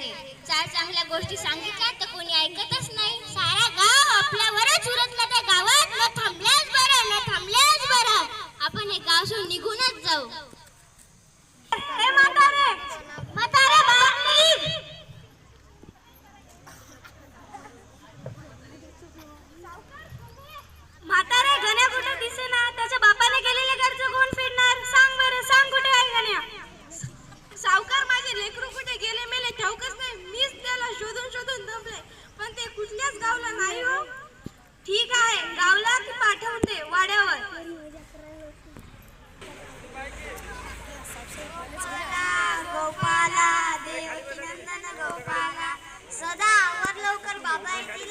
चार चांगल्या गोष्टी सांगितल्या तर कोणी ऐकत एकच गावला नाही हो. ठीक आहे गावला की पाठवते वाड्यावर. गोपाला देवकी नंदन गोपाला सदा आवर लवकर बाबा येतील.